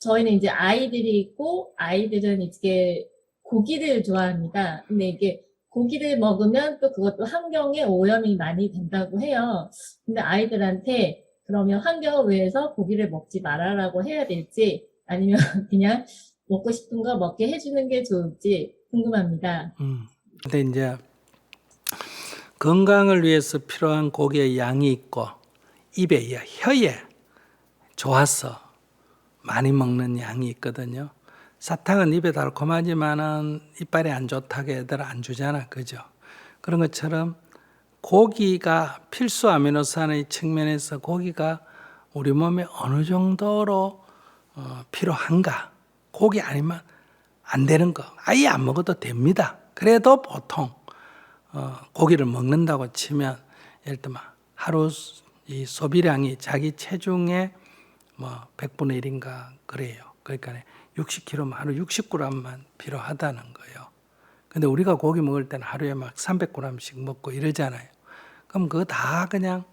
저희는 이제 아이들이 있고 아이들은 이게 고기를 좋아합니다. 근데 이게 고기를 먹으면 또 그것도 환경에 오염이 많이 된다고 해요. 근데 아이들한테 그러면 환경을 위해서 고기를 먹지 말아라고 해야 될지 아니면 그냥 먹고 싶은 거 먹게 해주는 게 좋을지 궁금합니다. 음. 근데 이제 건강을 위해서 필요한 고기의 양이 있고 입에 혀에 좋아서 많이 먹는 양이 있거든요. 사탕은 입에 달콤하지만은 이빨에 안 좋다고 애들 안 주잖아. 그죠? 그런 것처럼 고기가 필수 아미노산의 측면에서 고기가 우리 몸에 어느 정도로 어, 필요한가? 고기 아니면 안 되는 거 아예 안 먹어도 됩니다. 그래도 보통 어, 고기를 먹는다고 치면 예를 들면 하루 이 소비량이 자기 체중의 뭐 100분의 1인가 그래요. 그러니까 60kg만 하루 60g만 필요하다는 거예요. 근데 우리가 고기 먹을 때는 하루에 막 300g씩 먹고 이러잖아요. 그럼 그거 다 그냥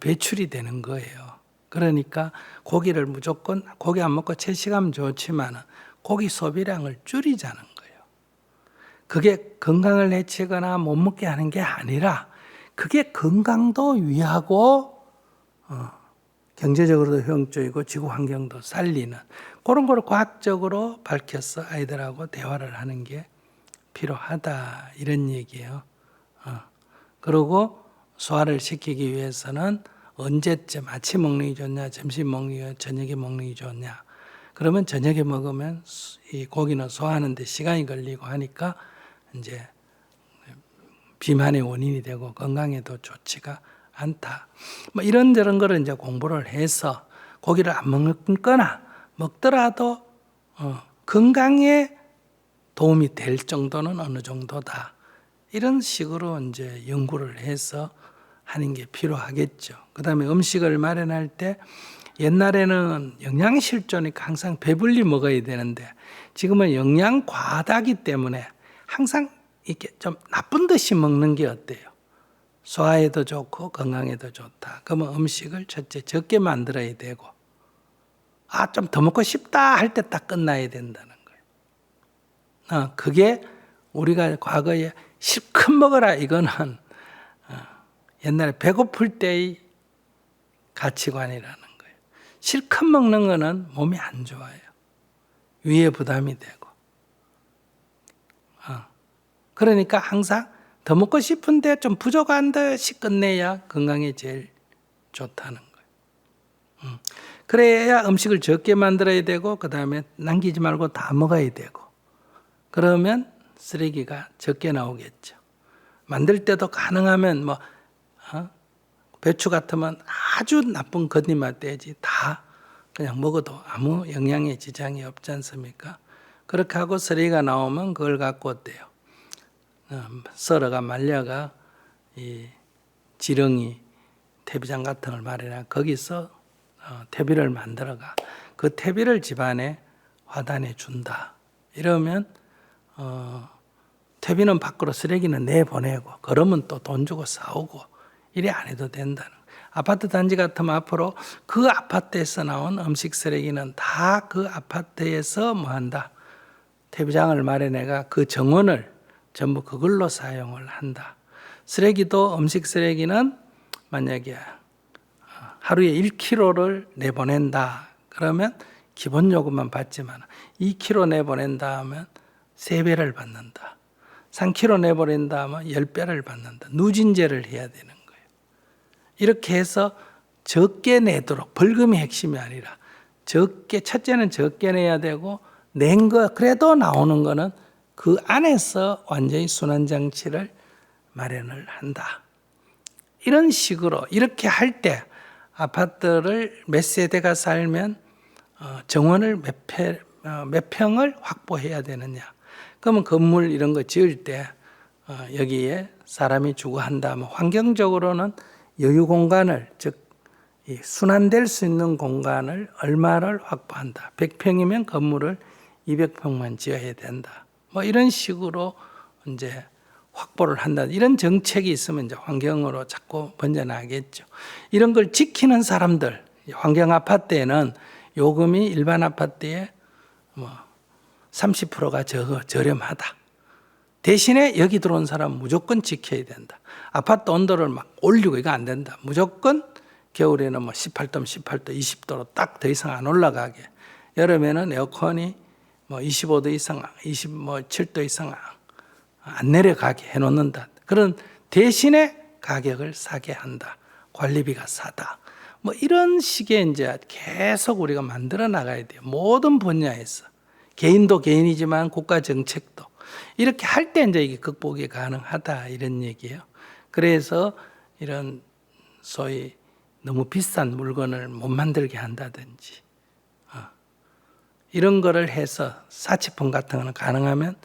배출이 되는 거예요. 그러니까 고기를 무조건 고기 안 먹고 채식하면 좋지만 고기 소비량을 줄이자는 거예요. 그게 건강을 해치거나 못 먹게 하는 게 아니라 그게 건강도 위하고 어, 경제적으로도 효용적이고 지구 환경도 살리는 그런 걸 과학적으로 밝혀서 아이들하고 대화를 하는 게 필요하다 이런 얘기예요. 어. 그리고 소화를 시키기 위해서는 언제쯤 아침 먹는 게 좋냐, 점심 먹는 게 저녁에 먹는 게 좋냐. 그러면 저녁에 먹으면 이 고기는 소화하는데 시간이 걸리고 하니까 이제 비만의 원인이 되고 건강에도 좋지가 않다. 뭐 이런저런 거를 이제 공부를 해서 고기를 안 먹거나 먹더라도 어, 건강에 도움이 될 정도는 어느 정도다. 이런 식으로 이제 연구를 해서 하는 게 필요하겠죠. 그 다음에 음식을 마련할 때 옛날에는 영양 실조니까 항상 배불리 먹어야 되는데 지금은 영양 과다기 때문에 항상 이렇게 좀 나쁜 듯이 먹는 게 어때요? 소화에도 좋고 건강에도 좋다. 그러면 음식을 첫째 적게 만들어야 되고 아 좀 더 먹고 싶다 할 때 딱 끝나야 된다는 거예요. 어, 그게 우리가 과거에 실컷 먹어라 이거는 어, 옛날에 배고플 때의 가치관이라는 거예요. 실컷 먹는 거는 몸이 안 좋아요. 위에 부담이 되고. 어, 그러니까 항상 더 먹고 싶은데 좀 부족한 듯이 끝내야 건강에 제일 좋다는 거예요. 음, 그래야 음식을 적게 만들어야 되고 그 다음에 남기지 말고 다 먹어야 되고 그러면 쓰레기가 적게 나오겠죠. 만들 때도 가능하면 뭐 어? 배추 같으면 아주 나쁜 겉잎만 떼지 다 그냥 먹어도 아무 영양에 지장이 없지 않습니까? 그렇게 하고 쓰레기가 나오면 그걸 갖고 어때요? 어, 썰어가 말려가 이 지렁이 퇴비장 같은 걸 마련해 거기서 어, 퇴비를 만들어가 그 퇴비를 집안에 화단에 준다. 이러면 어, 퇴비는 밖으로 쓰레기는 내보내고 그러면 또 돈 주고 싸우고 이래 안 해도 된다는. 아파트 단지 같으면 앞으로 그 아파트에서 나온 음식 쓰레기는 다 그 아파트에서 뭐 한다. 퇴비장을 마련해가 그 정원을 전부 그걸로 사용을 한다. 쓰레기도 음식 쓰레기는 만약에 하루에 1kg를 내보낸다. 그러면 기본 요금만 받지만 2kg 내보낸다 하면 3배를 받는다. 3kg 내보낸다 하면 10배를 받는다. 누진제를 해야 되는 거예요. 이렇게 해서 적게 내도록 벌금이 핵심이 아니라 적게 첫째는 적게 내야 되고 낸 거 그래도 나오는 거는 그 안에서 완전히 순환 장치를 마련을 한다. 이런 식으로 이렇게 할 때 아파트를 몇 세대가 살면 어, 정원을 몇, 평, 몇 평을 확보해야 되느냐. 그러면 건물 이런 거 지을 때 어, 여기에 사람이 주거 한다면 환경적으로는 여유 공간을 즉 순환될 수 있는 공간을 얼마를 확보한다. 100평이면 건물을 200평만 지어야 된다. 뭐 이런 식으로 이제 확보를 한다. 이런 정책이 있으면 이제 환경으로 자꾸 번져나가겠죠. 이런 걸 지키는 사람들, 환경 아파트에는 요금이 일반 아파트에 뭐 30%가 저, 저렴하다. 대신에 여기 들어온 사람 무조건 지켜야 된다. 아파트 온도를 막 올리고 이거 안 된다. 무조건 겨울에는 뭐 18도, 18도, 20도로 딱 더 이상 안 올라가게. 여름에는 에어컨이 뭐 25도 이상, 20, 뭐 7도 이상 안 내려가게 해놓는다. 그런 대신에 가격을 사게 한다. 관리비가 사다. 뭐 이런 식의 이제 계속 우리가 만들어 나가야 돼요. 모든 분야에서. 개인도 개인이지만 국가 정책도. 이렇게 할 때 이제 이게 극복이 가능하다. 이런 얘기예요. 그래서 이런 소위 너무 비싼 물건을 못 만들게 한다든지. 어. 이런 거를 해서 사치품 같은 거는 가능하면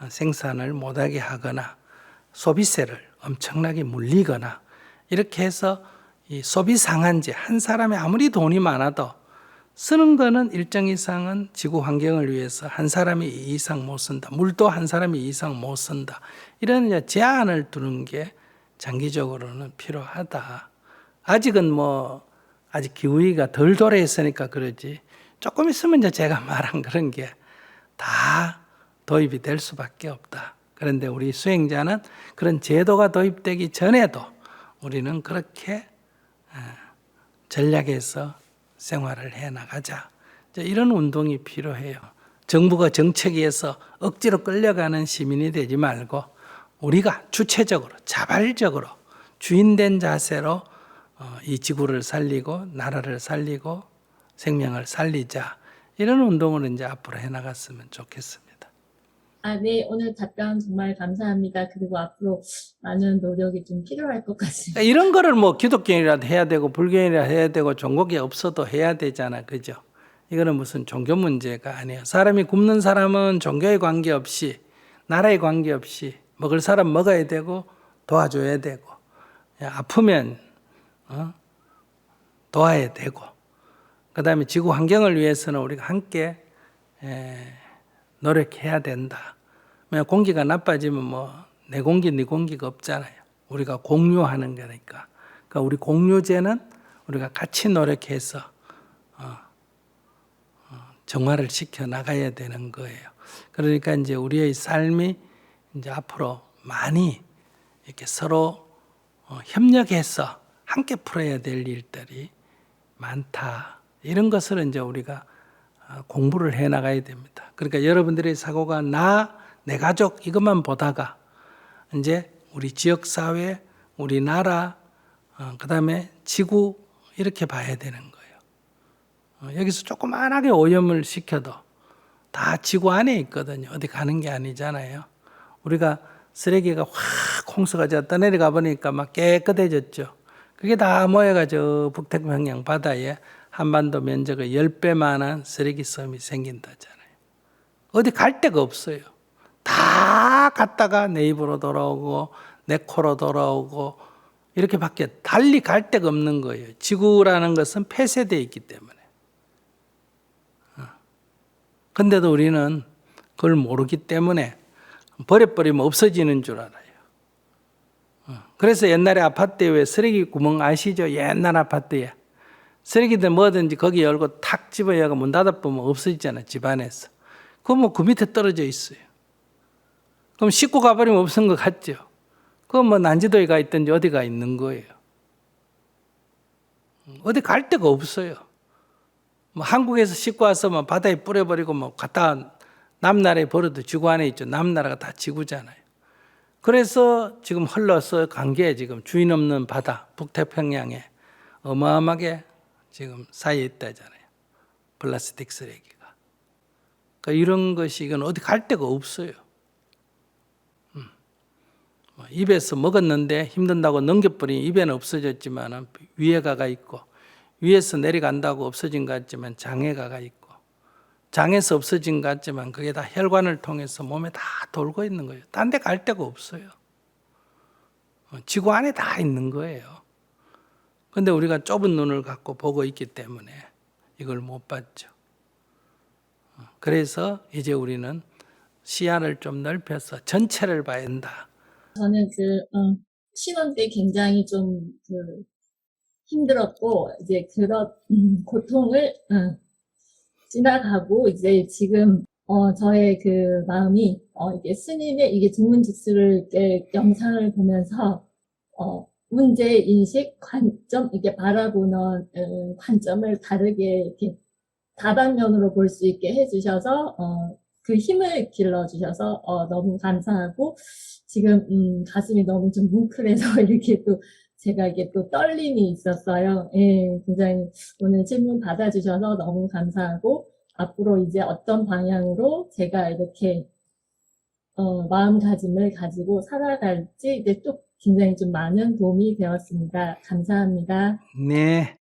어, 생산을 못하게 하거나 소비세를 엄청나게 물리거나 이렇게 해서 이 소비 상한제 한 사람이 아무리 돈이 많아도 쓰는 거는 일정 이상은 지구 환경을 위해서 한 사람이 이 이상 못 쓴다. 물도 한 사람이 이 이상 못 쓴다. 이런 제한을 두는 게 장기적으로는 필요하다. 아직은 뭐 아직 기후위가 덜 도래했으니까 그러지. 조금 있으면 이제 제가 말한 그런 게 다 도입이 될 수밖에 없다. 그런데 우리 수행자는 그런 제도가 도입되기 전에도 우리는 그렇게 어, 전략에서 생활을 해 나가자. 이런 운동이 필요해요. 정부가 정책에서 억지로 끌려가는 시민이 되지 말고 우리가 주체적으로 자발적으로 주인된 자세로 어, 이 지구를 살리고 나라를 살리고 생명을 살리자 이런 운동을 이제 앞으로 해 나갔으면 좋겠습니다. 아, 네, 오늘 답변 정말 감사합니다. 그리고 앞으로 많은 노력이 좀 필요할 것 같습니다. 이런 거를 뭐 기독교인이라도 해야 되고 불교인이라도 해야 되고 종국이 없어도 해야 되잖아. 그죠? 이거는 무슨 종교 문제가 아니에요. 사람이 굶는 사람은 종교에 관계없이 나라에 관계없이 먹을 사람 먹어야 되고 도와줘야 되고 야, 아프면 어? 도와야 되고 그 다음에 지구 환경을 위해서는 우리가 함께 에, 노력해야 된다. 뭐 공기가 나빠지면 뭐 내 공기 네 공기가 없잖아요. 우리가 공유하는 거니까. 그러니까 우리 공유제는 우리가 같이 노력해서 어, 어, 정화를 시켜 나가야 되는 거예요. 그러니까 이제 우리의 삶이 이제 앞으로 많이 이렇게 서로 어, 협력해서 함께 풀어야 될 일들이 많다. 이런 것을 이제 우리가 어, 공부를 해 나가야 됩니다. 그러니까 여러분들의 사고가 나, 내 가족 이것만 보다가 이제 우리 지역 사회, 우리 나라, 어, 그다음에 지구 이렇게 봐야 되는 거예요. 어, 여기서 조그만하게 오염을 시켜도 다 지구 안에 있거든요. 어디 가는 게 아니잖아요. 우리가 쓰레기가 확 홍수가 저 떠내려가 보니까 막 깨끗해졌죠. 그게 다 모여가지고 북태평양 바다에 한반도 면적의 10배만한 쓰레기 섬이 생긴다잖아요. 어디 갈 데가 없어요. 다 갔다가 내 입으로 돌아오고 내 코로 돌아오고 이렇게밖에 달리 갈 데가 없는 거예요. 지구라는 것은 폐쇄되어 있기 때문에. 어. 근데도 우리는 그걸 모르기 때문에 버려버리면 없어지는 줄 알아요. 어. 그래서 옛날에 아파트에 왜 쓰레기 구멍 아시죠? 옛날 아파트에. 쓰레기들 뭐든지 거기 열고 탁 집어야가 문 닫아보면 없어지잖아, 집안에서. 그거 뭐그 밑에 떨어져 있어요. 그럼 씻고 가버리면 없은 것 같죠? 그건 뭐 난지도에 가 있든지 어디가 있는 거예요. 어디 갈 데가 없어요. 뭐 한국에서 씻고 와서 뭐 바다에 뿌려버리고 뭐 갖다 남나라에 버려도 지구 안에 있죠. 남나라가 다 지구잖아요. 그래서 지금 흘러서 간 게 지금 주인 없는 바다, 북태평양에 어마어마하게 지금 쌓여 있다잖아요. 플라스틱 쓰레기가. 그러니까 이런 것이 이건 어디 갈 데가 없어요. 음. 뭐 입에서 먹었는데 힘든다고 넘겨버리니 입에는 없어졌지만 위에 가가 있고 위에서 내려간다고 없어진 것 같지만 장에 가가 있고 장에서 없어진 것 같지만 그게 다 혈관을 통해서 몸에 다 돌고 있는 거예요. 딴 데 갈 데가 없어요. 어, 지구 안에 다 있는 거예요. 근데 우리가 좁은 눈을 갖고 보고 있기 때문에 이걸 못 봤죠. 어, 그래서 이제 우리는 시야를 좀 넓혀서 전체를 봐야 한다. 저는 그, 어, 신혼 때 굉장히 좀, 그, 힘들었고, 이제 그런, 음, 고통을, 어, 지나가고 이제 지금 어 저의 그 마음이 어 이게 스님의 이게 이렇게 영상을 보면서 어 문제 인식 관점 이게 바라보는 음, 관점을 다르게 이렇게 다방면으로 볼 수 있게 해주셔서 어, 그 힘을 길러 주셔서 어, 너무 감사하고 지금 음, 가슴이 너무 좀 뭉클해서 이렇게 또 제가 이게 또 떨림이 있었어요. 예, 굉장히 오늘 질문 받아주셔서 너무 감사하고 앞으로 이제 어떤 방향으로 제가 이렇게 어, 마음가짐을 가지고 살아갈지 이제 또 굉장히 좀 많은 도움이 되었습니다. 감사합니다. 네.